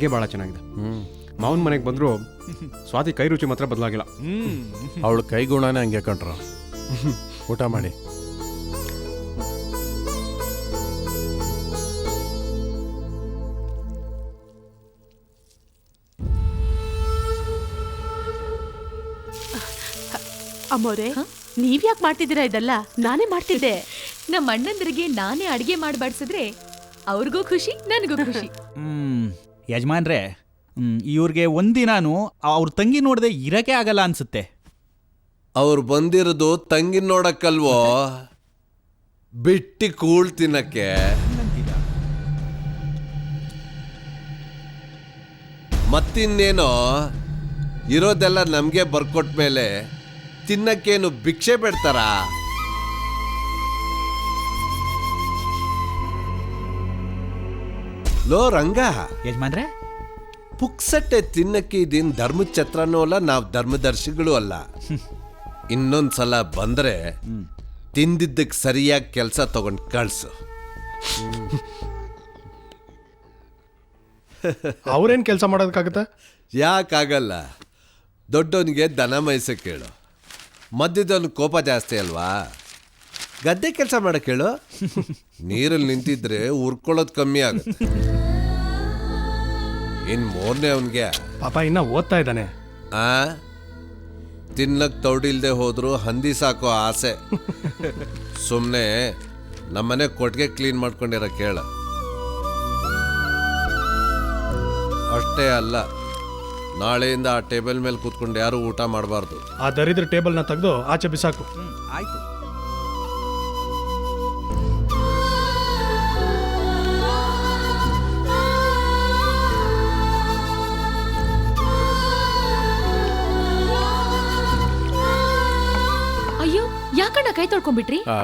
ಅಡುಗೆ ಭಾಳ ಚೆನ್ನಾಗಿದೆ. ಮಾವನ ಮನೆಗೆ ಬಂದರೂ ಸ್ವಾತಿ ಕೈ ರುಚಿ ಮಾತ್ರ ಬದಲಾಗಿಲ್ಲ. ಅವಳು ಅವಳ ಕೈಗುಣನೇ ಹಂಗೆ ಕಂಡ್ರ ಊಟ ಮಾಡಿ. ಅಮ್ಮೋರೆ ನೀವ್ಯಾಕೆ ಮಾಡ್ತಿದ್ದೀರಾ ಇದೆಲ್ಲ? ನಾನೇ ಮಾಡ್ತಿದ್ದೆ. ನಮ್ಮ ಅಣ್ಣಂದ್ರಿಗೆ ನಾನೇ ಅಡಿಗೆ ಮಾಡಿ ಬಡ್ಸಿದ್ರೆ ಅವ್ರಿಗೂ ಖುಷಿ ನನಗೂ ಖುಷಿ. ಹ್ಮ್. ಯಜಮಾನ್ರೆ ಇವ್ರಿಗೆ ಒಂದಿನಾನು ಅವ್ರ ತಂಗಿ ನೋಡದೆ ಇರಕ್ಕೆ ಆಗಲ್ಲ ಅನ್ಸುತ್ತೆ. ಅವ್ರು ಬಂದಿರೋದು ತಂಗಿ ನೋಡಕ್ಕಲ್ವೋ? ಬಿಟ್ಟಿ ಕೂಳ್ ತಿನ್ನಕ್ಕೆ. ಮತ್ತಿನ್ನೇನೋ ಇರೋದೆಲ್ಲ ನಮಗೆ ಬರ್ಕೊಟ್ಮೇಲೆ ತಿನ್ನಕ್ಕೇನು ಭಿಕ್ಷೆ ಬಿಡ್ತಾರಾ? ಲೋ ರಂಗ. ಯಜಮಾನ್ರೆ? ಪುಕ್ಸಟ್ಟೆ ತಿನ್ನಕ್ಕೆ ಇದೇನ್ ಧರ್ಮದ ಛತ್ರನೂ ಅಲ್ಲ ನಾವು ಧರ್ಮದರ್ಶಿಗಳು ಅಲ್ಲ. ಇನ್ನೊಂದ್ಸಲ ಬಂದ್ರೆ ತಿಂದಿದ್ದಕ್ಕೆ ಸರಿಯಾಗಿ ಕೆಲಸ ತಗೊಂಡು ಕಳ್ಸು. ಅವ್ರೇನ್ ಕೆಲಸ ಮಾಡೋದಕ್ಕಾಗತ್ತೆ? ಯಾಕಾಗಲ್ಲ. ದೊಡ್ಡವನಿಗೆ ದನ ಮೈಸ ಕೇಳು. ಮಧ್ಯದವನು ಕೋಪ ಜಾಸ್ತಿ ಅಲ್ವಾ? ಗದ್ದೆ ಕೆಲಸ ಮಾಡಕ್ಕೆ ಹೇಳು ನೀರಲ್ಲಿ ನಿಂತಿದ್ರೆ ಉರ್ಕೊಳ್ಳೋದು ಕಮ್ಮಿ ಆಗುತ್ತೆ. ಇನ್ ಮೂರನೇ ಅವನ್ಗೆ. ಪಾಪ ಇನ್ನ ಓದ್ತಾ ಇದ್ದಾನೆ. ಆ? ತಿನ್ನಕ್ ತೌಡಿಲ್ದೆ ಹೋದ್ರು ಹಂದಿ ಸಾಕೋ ಆಸೆ. ಸುಮ್ಮನೆ ನಮ್ಮನೆ ಕೊಟ್ಟಿಗೆ ಕ್ಲೀನ್ ಮಾಡ್ಕೊಂಡಿರೋ ಕೇಳ. ಅಷ್ಟೇ ಅಲ್ಲ ನಾಳೆಯಿಂದ ಆ ಟೇಬಲ್ ಮೇಲೆ ಕೂತ್ಕೊಂಡು ಯಾರು ಊಟ ಮಾಡಬಾರ್ದು. ಆ ದರಿದ್ರ ಟೇಬಲ್ನ ತೆಗೆದು ಆಚೆ ಬಿಸಾಕು. ಆಯ್ತು. ತೊಳ್ಕೊಂಡ್ಬಿಟ್ರಿ? ಆ,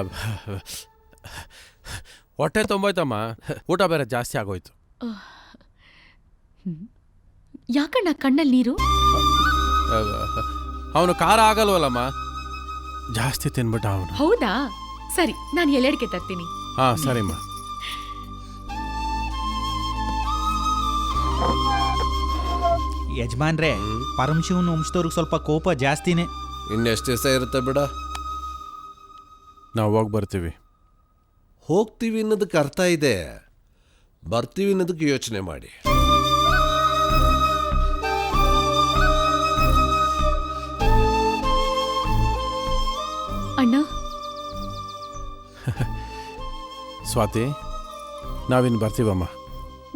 ಹೊಟ್ಟೆ ತೊಂಬೋಯ್ತಮ್ಮ. ಊಟ ಬೇರೆ ಜಾಸ್ತಿ ಆಗೋಯ್ತು. ಯಾಕಣ್ಣ ಕಣ್ಣಲ್ಲಿ ನೀರು? ಅವನು ಖಾರ ಆಗಲ್ವಲ್ಲಮ್ಮ? ಜಾಸ್ತಿ ತಿನ್ಬಿಟ್ಟ ಅವನು. ಹೌದಾ? ಸರಿ ನಾನು ಎಲೆಡ್ಕೆ ತರ್ತೀನಿ. ಹಾ ಸರಿಮ್ಮ. ಯಜಮಾನ್ರೆ ಪರಮಶಿವನ ವಂಶದವ್ರಿಗೆ ಸ್ವಲ್ಪ ಕೋಪ ಜಾಸ್ತಿನೇ. ಇನ್ನೆಷ್ಟು ದಿವಸ ಇರುತ್ತೆ ಬಿಡ. ನಾವು ಹೋಗಿ ಬರ್ತೀವಿ. ಹೋಗ್ತೀವಿ ಅನ್ನೋದಕ್ಕೆ ಅರ್ಥ ಇದೆ. ಬರ್ತೀವಿ ಅನ್ನೋದಕ್ಕೆ ಯೋಚನೆ ಮಾಡಿ. ಅಣ್ಣ? ಸ್ವಾತಿ ನಾವಿನ್ನು ಬರ್ತೀವಮ್ಮ.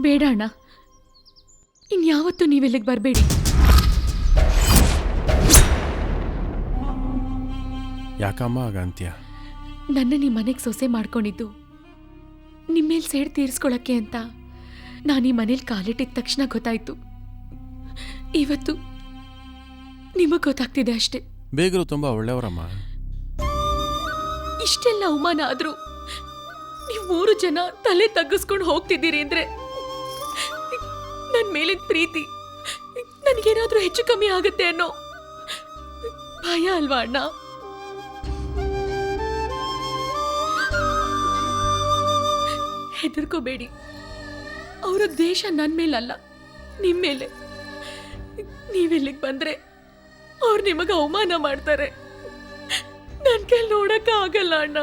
ಬೇಡ ಅಣ್ಣ. ಇನ್ಯಾವತ್ತೂ ನೀವಿಲ್ಲಿಗೆ ಬರಬೇಡಿ. ಯಾಕಮ್ಮ ಆಗ ಅಂತ್ಯ ನನ್ನ ನಿಮ್ಮ ಮನೆಗೆ ಸೊಸೆ ಮಾಡ್ಕೊಂಡಿದ್ದು. ನಿಮ್ಮೇಲ್ ಸೇಡ್ ತೀರಿಸ್ಕೊಳಕ್ಕೆ ಅಂತ ನಾನು ಈ ಮನೇಲಿ ಕಾಲಿಟ್ಟಿದ ತಕ್ಷಣ ಗೊತ್ತಾಯ್ತು. ಇವತ್ತು ನಿಮಗೆ ಗೊತ್ತಾಗ್ತಿದೆ ಅಷ್ಟೇ. ಬೇಗರು ತುಂಬ ಒಳ್ಳೆಯವರಮ್ಮ. ಇಷ್ಟೆಲ್ಲ ಅವಮಾನ ಆದರೂ ನೀವು ಮೂರು ಜನ ತಲೆ ತಗ್ಗಿಸ್ಕೊಂಡು ಹೋಗ್ತಿದ್ದೀರಿ ಅಂದ್ರೆ ನನ್ನ ಮೇಲಿನ ಪ್ರೀತಿ ನನಗೇನಾದರೂ ಹೆಚ್ಚು ಕಮ್ಮಿ ಆಗುತ್ತೆ ಅನ್ನೋ ಭಯ ಅಲ್ವಾ ಅಣ್ಣ? ಹೆದರ್ಕೋಬೇಡಿ. ಅವರ ದೇಶ ನನ್ನ ಮೇಲಲ್ಲ ನಿಮ್ಮ ಮೇಲೆ. ನೀವೆಲ್ಲಿಗೆ ಬಂದರೆ ಅವ್ರು ನಿಮಗೆ ಅವಮಾನ ಮಾಡ್ತಾರೆ. ನನ್ನ ಕೈ ನೋಡೋಕ್ಕಾಗಲ್ಲ ಅಣ್ಣ.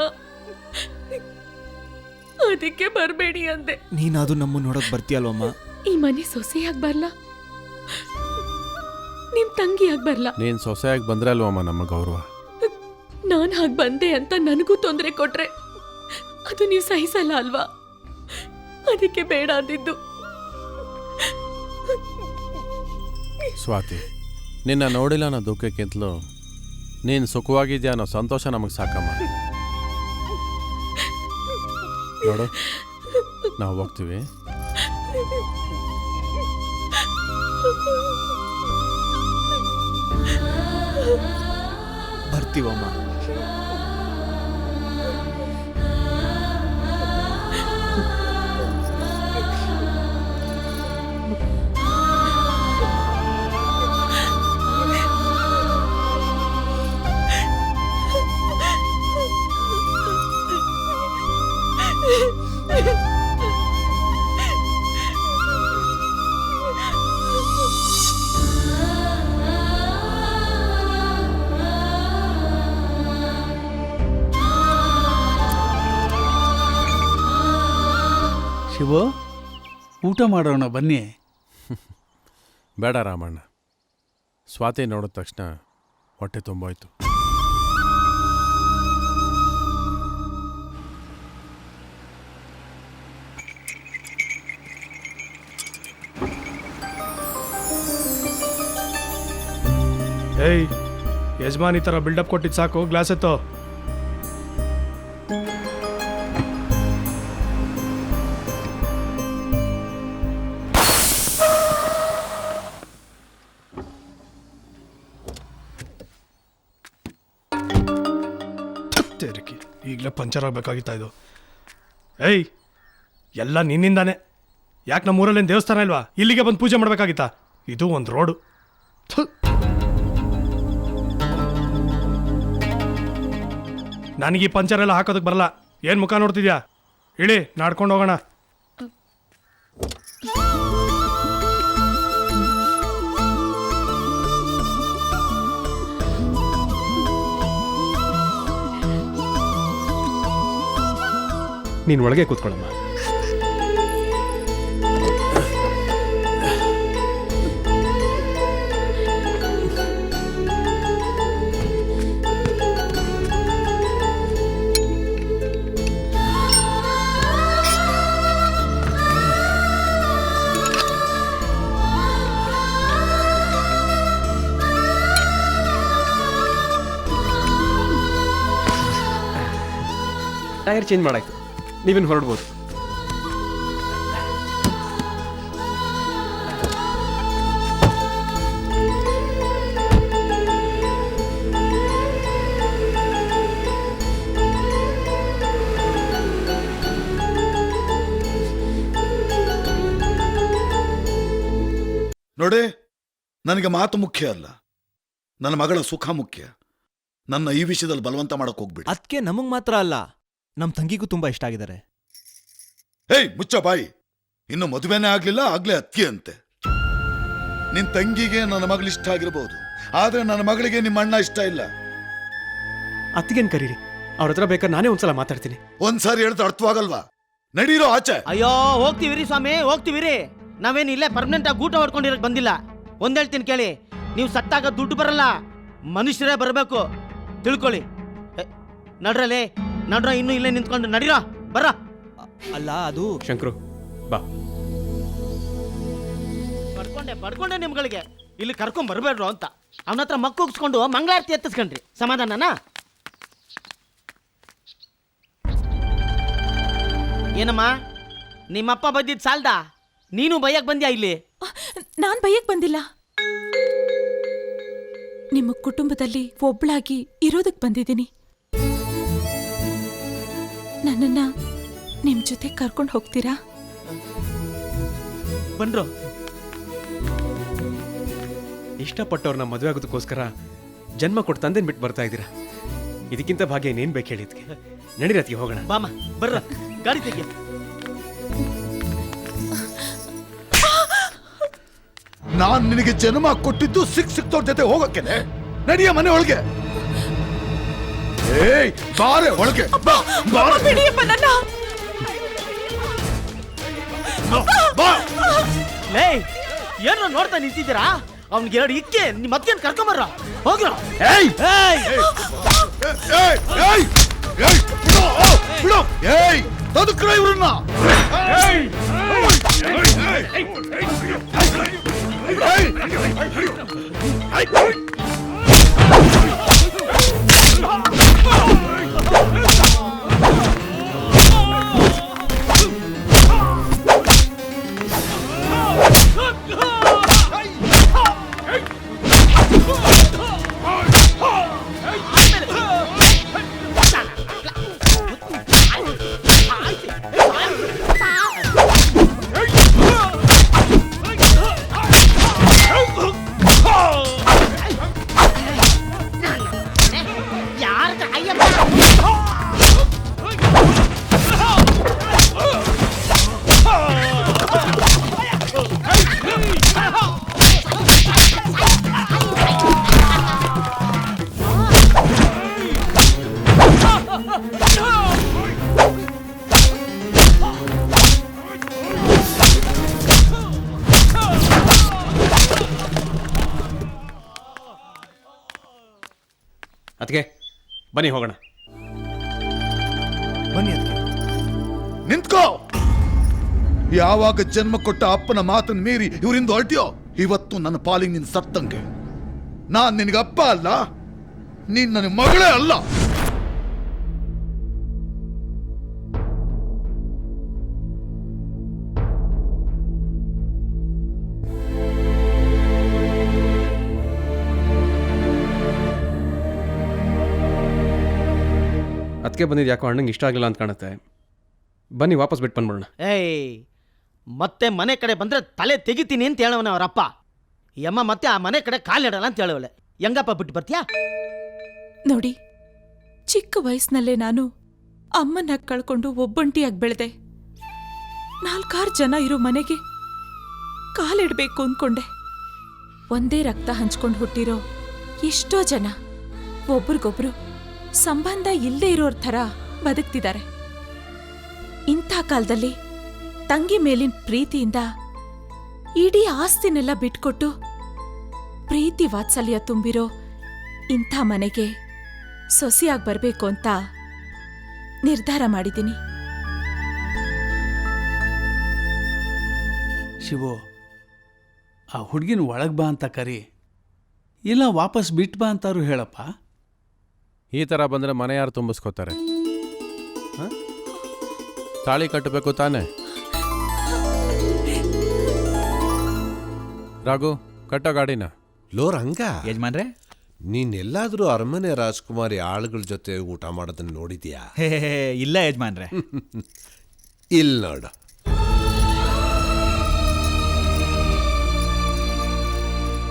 ಅದಕ್ಕೆ ಬರಬೇಡಿ ಅಂದೆ. ನೀನಾದು ನಮ್ಮ ನೋಡಕ್ ಬರ್ತೀಯಲ್ವಮ್ಮ ಈ ಮನೆ ಸೊಸೆಯಾಗಿ ಬರಲ್ಲ ನಿಮ್ಮ ತಂಗಿಯಾಗಿ ಬರಲ್ಲ ನೀನು ಸೊಸೆಯಾಗಿ ಬಂದ್ರೆ ಅಲ್ವಮ್ಮ ನಮ್ಮ ಗೌರವ? ನಾನು ಹಾಗೆ ಬಂದೆ ಅಂತ ನನಗೂ ತೊಂದರೆ ಕೊಟ್ರೆ ಅದು ನೀವು ಸಹಿಸಲ್ಲ ಅಲ್ವಾ? ಅದಕ್ಕೆ ಬೇಡ ಅಂದಿದ್ದು. ಸ್ವಾತಿ ನಿನ್ನ ನೋಡಿಲ್ಲ ಅನ್ನೋ ದುಃಖಕ್ಕಿಂತಲೂ ನೀನು ಸುಖವಾಗಿದ್ಯಾ ಅನ್ನೋ ಸಂತೋಷ ನಮಗೆ ಸಾಕಮ್ಮ. ನೋಡು ನಾವು ಹೋಗ್ತೀವಿ. ಬರ್ತೀವಮ್ಮ. ಗುರು ಊಟ ಮಾಡೋಣ ಬನ್ನಿ. ಬೇಡ ರಾಮಣ್ಣ. ಸ್ವಾತಿ ನೋಡಿದ ತಕ್ಷಣ ಹೊಟ್ಟೆ ತುಂಬೋಯ್ತು. ಏಯ್ ಯಜಮಾನ್ ಈ ಥರ ಬಿಲ್ಡಪ್ ಕೊಟ್ಟಿದ್ದು ಸಾಕು ಗ್ಲಾಸ್ ಎತ್ತೋ. ಈಗಲೇ ಪಂಚರ್ ಆಗಬೇಕಾಗಿತ್ತ ಇದು? ಏಯ್, ಎಲ್ಲ ನಿನ್ನಿಂದಾನೆ. ಯಾಕೆ ನಮ್ಮ ಊರಲ್ಲೇನು ದೇವಸ್ಥಾನ ಇಲ್ವಾ? ಇಲ್ಲಿಗೆ ಬಂದು ಪೂಜೆ ಮಾಡಬೇಕಾಗಿತ್ತಾ? ಇದು ಒಂದು ರೋಡು. ನನಗೆ ಈ ಪಂಚರ್ ಎಲ್ಲ ಹಾಕೋದಕ್ಕೆ ಬರಲ್ಲ. ಏನು ಮುಖ ನೋಡ್ತಿದ್ಯಾ? ಇಳಿ, ನಾಡ್ಕೊಂಡು ಹೋಗೋಣ. ನೀನು ಒಳಗೆ ಕೂತ್ಕೊಳ್ಳಮ್ಮ. Tyre change ಮಾಡಾಯ್ತು. ನೀವೇನು ಹೊರಡ್ಬೋದು. ನೋಡಿ ನನಗೆ ಮಾತು ಮುಖ್ಯ ಅಲ್ಲ. ನನ್ನ ಮಗಳ ಸುಖ ಮುಖ್ಯ. ನನ್ನ ಈ ವಿಷಯದಲ್ಲಿ ಬಲವಂತ ಮಾಡಕ್ ಹೋಗ್ಬಿಡಿ. ಅದಕ್ಕೆ ನಮಗ್ ಮಾತ್ರ ಅಲ್ಲ. ನಮ್ ತಂಗಿಗೂ ತುಂಬಾ ಇಷ್ಟ ಆಗಿದ್ದಾರೆ. ಏಯ್ ಮುಚ್ಚ ಬಾಯಿ. ಇನ್ನು ಮದುವೆನೇ ಆಗ್ಲಿಲ್ಲ ಆಗ್ಲೇ ಅತ್ತಿ ಅಂತೆ ನಿನ್ ತಂಗಿಗೆ ನನ್ನ ಮಗಳು ಇಷ್ಟ ಆಗಿರ್ಬೋದು. ಆದ್ರೆ ನನ್ನ ಮಗಳಿಗೆ ನಿಮ್ಮ ಅಣ್ಣ ಇಷ್ಟ ಇಲ್ಲ. ಅತ್ತಿಗೇನ್ ಕರೀರಿ? ಅವ್ರ ಹತ್ರ ಬೇಕಾದ್ರೆ ನಾನೇ ಒಂದ್ಸಲ ಮಾತಾಡ್ತೀನಿ. ಒಂದ್ಸಾರಿ ಹೇಳಿದ್ರೆ ಅರ್ಥವಾಗಲ್ವಾ? ನಡೀರೋ ಆಚೆ. ಅಯ್ಯೋ ಹೋಗ್ತೀವಿರಿ ಸ್ವಾಮಿ ಹೋಗ್ತೀವಿರಿ. ನಾವೇನು ಇಲ್ಲೇ ಪರ್ಮನೆಂಟ್ ಆಗಿ ಊಟ ಹೊಡ್ಕೊಂಡಿರಕ್ ಬಂದಿಲ್ಲ. ಒಂದ್ ಹೇಳ್ತೀನಿ ಕೇಳಿ ನೀವು ಸತ್ತಾಗ ದುಡ್ಡು ಬರಲ್ಲ ಮನುಷ್ಯರೇ ಬರಬೇಕು. ತಿಳ್ಕೊಳ್ಳಿ. ನಡ್ರಲ್ಲಿ ನಡ್ರಲೇ ನಡ್ರ ಇನ್ನು ಇಲ್ಲೇ ನಿಂತ್ಕೊಂಡು ನಡೀರ? ಬರ್ರ? ಅಲ್ಲ ಅದು ಶಂಕರು ಬಾ. ಪಡ್ಕೊಂಡೆ ಪಡ್ಕೊಂಡೆ ನಿಮ್ಗಳಿಗೆ. ಇಲ್ಲಿ ಕರ್ಕೊಂಡ್ ಬರಬೇಡ್ರು ಅಂತ. ಅವನ ಹತ್ರ ಮಕ್ಕ ಉಗ್ಸ್ಕೊಂಡು ಮಂಗಳಾರತಿ ಎತ್ತಿಸ್ಕೊಂಡ್ರಿ. ಸಮಾಧಾನನಾ? ಏನಮ್ಮ ನಿಮ್ಮಪ್ಪ ಬದ್ದಿದ್ ಸಾಲ್ದ? ನೀನು ಬೈಯಕ್ ಬಂದ್ಯಾ ಇಲ್ಲಿ? ನಾನ್ ಬೈಯಕ್ ಬಂದಿಲ್ಲ. ನಿಮ್ಮ ಕುಟುಂಬದಲ್ಲಿ ಒಬ್ಳಾಗಿ ಇರೋದಕ್ ಬಂದಿದ್ದೀನಿ. ನನ್ನನ್ನ ನಿಮ್ ಜೊತೆ ಕರ್ಕೊಂಡು ಹೋಗ್ತೀರಾ? ಬಂದ್ರು ಇಷ್ಟಪಟ್ಟವ್ರನ್ನ ಮದುವೆ ಆಗೋದಕ್ಕೋಸ್ಕರ ಜನ್ಮ ಕೊಟ್ಟು ತಂದೆನ್ ಬಿಟ್ಟು ಬರ್ತಾ ಇದ್ದೀರಾ? ಇದಕ್ಕಿಂತ ಭಾಗ್ಯ ಇನ್ನೇನು ಬೇಕು ಹೇಳಿದ್ಕೆ ನಡಿರತ್ತಿಗೆ ಹೋಗೋಣ. ಬಾಮ ಬರ್ರ ಗಾಡಿ ತೆಗಿ ನಾನ್ ನಿನಗೆ ಜನ್ಮ ಕೊಟ್ಟಿದ್ದು ಸಿಕ್ ಸಿಕ್ತವ್ರ ಜೊತೆ ಹೋಗಕ್ಕೆ ನಡಿಯ ಮನೆ ಒಳಗೆ. ஏய் பாரு உனக்கு அப்பா பாரு பெரிய பண்ணடா ಬಾ ಲೇ ಏನು ನೋಡ್ತಾ ನಿಂತಿದ್ದೀರಾ ಅವ್ನಿಗೆ ಎರಡು ಇಕ್ಕೆ ನಿಮ್ಮ ಮತ್ತೇನು ಕರ್ಕೊಂಬರ್ರ ಹೋಗ್ರ ಏಯ್ ಏಯ್ ಏಯ್ ಏಯ್ ಏಯ್ ಬಿಡು ಓ, ಬಿಡು ಏಯ್ ತದುಕ್ರ ಇವ್ರನ್ನ ಏಯ್ ಏಯ್ ಏಯ್ ಏಯ್ ಏಯ್ Fuck! ಅದಕ್ಕೆ ಬನ್ನಿ ಹೋಗೋಣ. ಬನ್ನಿ ಅದಕ್ಕೆ ನಿಂತ್ಕೋ! ಯಾವಾಗ ಜನ್ಮ ಕೊಟ್ಟ ಅಪ್ಪನ ಮಾತನ್ನ ಮೀರಿ ಇವರಿಂದ ಹೊರಟ್ಯೋ, ಇವತ್ತು ನನ್ನ ಪಾಲಿಗೆ ನಿನ್ ಸತ್ತಂಗೆ. ನಾನ್ ನಿನಗೆ ಅಪ್ಪ ಅಲ್ಲ ನೀನ್ ನನ್ನ ಮಗಳೇ ಅಲ್ಲ. ಅದಕ್ಕೆ ಬಂದಿದ್ದು ಯಾಕೋ ಅಣ್ಣಂಗೆ ಇಷ್ಟ ಆಗಲಿಲ್ಲ ಅಂತ ಕಾಣುತ್ತೆ. ಬನ್ನಿ ವಾಪಸ್ ಬಿಟ್ಟು ಬಂದ್ಬಿಡೋಣ. ಏಯ್ ಮತ್ತೆ ಮನೆ ಕಡೆ ಬಂದರೆ ತಲೆ ತೆಗಿತೀನಿ ಅಂತ ಹೇಳವನ ಅವರಪ್ಪ. ಈ ಅಮ್ಮ ಮತ್ತೆ ಆ ಮನೆ ಕಡೆ ಕಾಲಿಡಲ್ಲ ಅಂತ ಹೇಳವಳೆ. ಹೆಂಗಪ್ಪ ಬಿಟ್ಟು ಬರ್ತೀಯಾ? ನೋಡಿ ಚಿಕ್ಕ ವಯಸ್ಸಿನಲ್ಲೇ ನಾನು ಅಮ್ಮನ ಕಳ್ಕೊಂಡು ಒಬ್ಬಂಟಿಯಾಗಿ ಬೆಳೆದೆ. ನಾಲ್ಕಾರು ಜನ ಇರೋ ಮನೆಗೆ ಕಾಲಿಡಬೇಕು ಅಂದ್ಕೊಂಡೆ ಒಂದೇ ರಕ್ತ ಹಂಚ್ಕೊಂಡು ಹುಟ್ಟಿರೋ ಎಷ್ಟೋ ಜನ ಒಬ್ರಿಗೊಬ್ರು ಸಂಬಂಧ ಇಲ್ಲದೆ ಇರೋರ್ ಥರ ಬದುಕ್ತಿದ್ದಾರೆ. ಇಂಥ ಕಾಲದಲ್ಲಿ ತಂಗಿ ಮೇಲಿನ ಪ್ರೀತಿಯಿಂದ ಇಡೀ ಆಸ್ತಿನೆಲ್ಲ ಬಿಟ್ಕೊಟ್ಟು ಪ್ರೀತಿ ವಾತ್ಸಲ್ಯ ತುಂಬಿರೋ ಇಂಥ ಮನೆಗೆ ಸೊಸೆಯಾಗಿ ಬರಬೇಕು ಅಂತ ನಿರ್ಧಾರ ಮಾಡಿದ್ದೀನಿ. ಶಿವು, ಆ ಹುಡುಗಿನ ಒಳಗೆ ಬಾ ಅಂತ ಕರಿ, ಇಲ್ಲ ವಾಪಸ್ ಬಿಟ್ಟು ಬಾ ಅಂತಾರು ಹೇಳಪ್ಪ? ಈ ಥರ ಬಂದರೆ ಮನೆ ಯಾರು ತುಂಬಿಸ್ಕೋತಾರೆ. ಹ? ತಾಳಿ ಕಟ್ಟಬೇಕು ತಾನೆ? ರಾಘು ಕಟ್ಟೋ ಗಾಡಿನ. ಲೋ ರಂಗ. ಯಜಮಾನ್ರೆ? ನೀನೆಲ್ಲಾದರೂ ಅರಮನೆ ರಾಜ್ಕುಮಾರಿ ಆಳುಗಳ ಜೊತೆ ಊಟ ಮಾಡೋದನ್ನ ನೋಡಿದ್ಯಾ? ಹೇ ಹೇ, ಹೇ, ಇಲ್ಲ ಯಜಮಾನ್ರೆ. ಇಲ್ಲ ನೋಡು.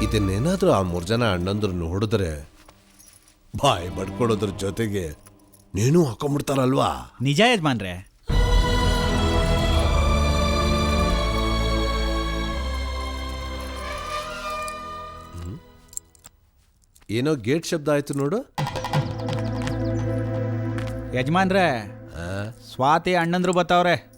ಇದನ್ನೇನಾದರೂ ಆ ಮೂರು ಜನ ಅಣ್ಣಂದ್ರು ನೋಡಿದ್ರೆ ಬಾಯಿ ಬಡ್ಕೊಳೋದ್ರ ಜೊತೆಗೆ ನೀನು ಹಾಕೊಂಡ್ಬಿಡ್ತಾರಲ್ವಾ ನಿಜ ಯಜಮಾನ್ರೆ. ಏನೋ ಗೇಟ್ ಶಬ್ದ ಆಯ್ತು ನೋಡು. ಯಜಮಾನ್ರೆ ಸ್ವಾತಿ ಅಣ್ಣಂದ್ರು ಬತ್ತವ್ರೆ.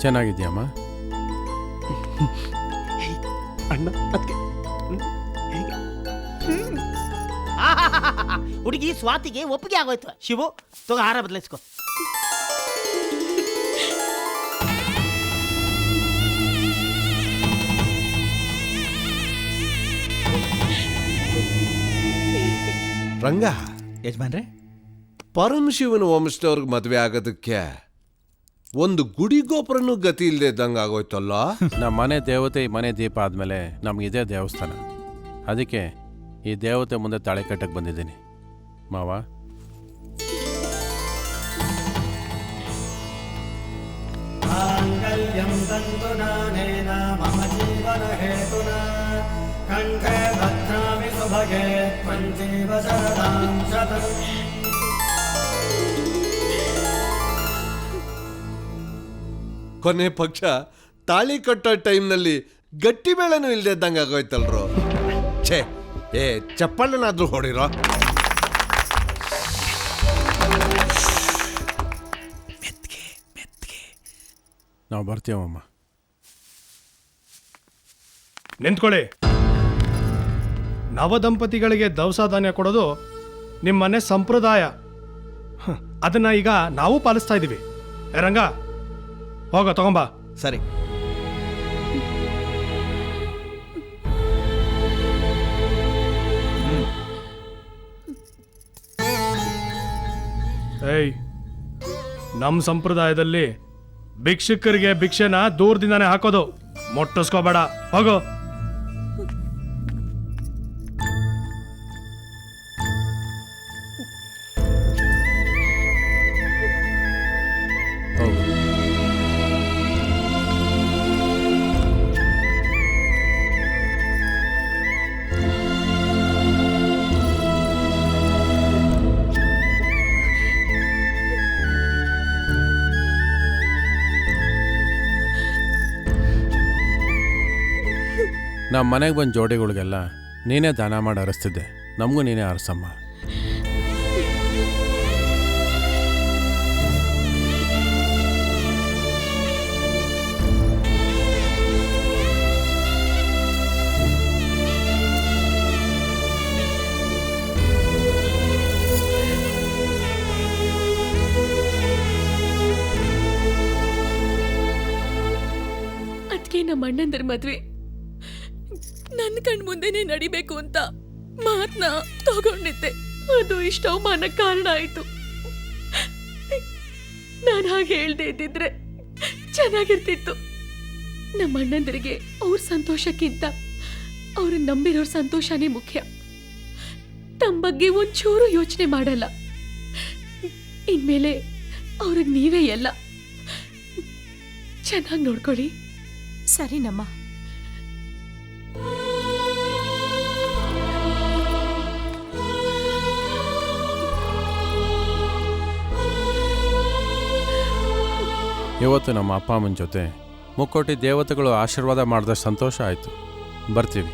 ಚೆನ್ನಾಗಿದ್ಯಮ್ಮ? ಅಣ್ಣ ಅದಕ್ಕೆ ಹುಡುಗಿ ಸ್ವಾತಿಗೆ ಒಪ್ಪಿಗೆ ಆಗೋಯ್ತು. ಶಿವು ತಗೋ ಹಾರ ಬದಲಾಯಿಸ್ಕೊ. ರಂಗ ಯಜಮಾನ್ರೆ? ಪರಮಶಿವನ ವಂಶದವ್ರಿಗೆ ಮದುವೆ ಆಗೋದಕ್ಕೆ ಒಂದು ಗುಡಿ ಗೋಪುರನು ಗತಿ ಇಲ್ಲದೆ ಇದ್ದಂಗೆ ಆಗೋಯ್ತಲ್ಲ? ನಮ್ಮ ಮನೆ ದೇವತೆ ಈ ಮನೆ ದೀಪ ಆದಮೇಲೆ ನಮಗಿದೇ ದೇವಸ್ಥಾನ. ಅದಕ್ಕೆ ಈ ದೇವತೆ ಮುಂದೆ ತಾಳೆ ಕಟ್ಟಕ್ಕೆ ಬಂದಿದ್ದೀನಿ. ಮಾವ. ಕೊನೆ ಪಕ್ಷ ತಾಳಿ ಕಟ್ಟೋ ಟೈಮ್ನಲ್ಲಿ ಗಟ್ಟಿ ಬೇಳೆನೂ ಇಲ್ಲದೆ ಇದ್ದಂಗೆ ಆಗೋಯ್ತಲ್ರು. ಛೇ ಏ ಚಪ್ಪಳನಾದ್ರೂ ಹೊಡಿರೋ? ನಾವು ಬರ್ತೀವಮ್ಮ ನಿಂತ್ಕೊಳ್ಳಿ. ನವದಂಪತಿಗಳಿಗೆ ದವಸ ಧಾನ್ಯ ಕೊಡೋದು ನಿಮ್ಮನೆ ಸಂಪ್ರದಾಯ. ಅದನ್ನ ಈಗ ನಾವು ಪಾಲಿಸ್ತಾ ಇದ್ದೀವಿ ರಂಗ ಹೋಗ ತಗೊಂಬಾ. ಸರಿ. ಏಯ್ ನಮ್ಮ ಸಂಪ್ರದಾಯದಲ್ಲಿ ಭಿಕ್ಷುಕರಿಗೆ ಭಿಕ್ಷೆನ ದೂರದಿಂದಾನೇ ಹಾಕೋದು. ಮುಟ್ಟಿಸ್ಕೋಬೇಡ. ಹೋಗು. ನಮ್ಮ ಮನೆಗೆ ಬಂದ ಜೋಡಿಗಳಿಗೆಲ್ಲ ನೀನೇ ದಾನ ಮಾಡಿ ಅರಸ್ತಿದ್ದೆ. ನಮಗೂ ನೀನೇ ಅರಸಮ್ಮ. ಅದಕ್ಕೆ ನಮ್ಮ ಅಣ್ಣಂದ್ರ ಮದ್ವೆ. ನನ್ನ ಕಣ್ ಮುಂದೆನೆ ನಡಿಬೇಕು ಅಂತ ಮಾತ್ನ ತಗೊಂಡಿದ್ದೆ. ಅದು ಇಷ್ಟ ಕಾರಣ ಆಯ್ತು. ನಾನು ಹಾಗೆ ಹೇಳ್ದೆ ಇದ್ದಿದ್ರೆ ಚೆನ್ನಾಗಿರ್ತಿತ್ತು. ನಮ್ಮ ಅಣ್ಣಂದರಿಗೆ ಅವ್ರ ಸಂತೋಷಕ್ಕಿಂತ ಅವ್ರನ್ನ ನಂಬಿರೋ ಸಂತೋಷನೇ ಮುಖ್ಯ. ತಮ್ಮ ಬಗ್ಗೆ ಒಂಚೂರು ಯೋಚನೆ ಮಾಡಲ್ಲ. ಇನ್ಮೇಲೆ ಅವ್ರಿಗೆ ನೀವೇ ಎಲ್ಲ. ಚೆನ್ನಾಗಿ ನೋಡ್ಕೊಳ್ಳಿ. ಸರಿನಮ್ಮ ಇವತ್ತು ನಮ್ಮ ಅಪ್ಪ ಅಮ್ಮನ ಜೊತೆ ಮುಕ್ಕೋಟಿ ದೇವತೆಗಳು ಆಶೀರ್ವಾದ ಮಾಡಿದಷ್ಟು ಸಂತೋಷ ಆಯಿತು. ಬರ್ತೀವಿ.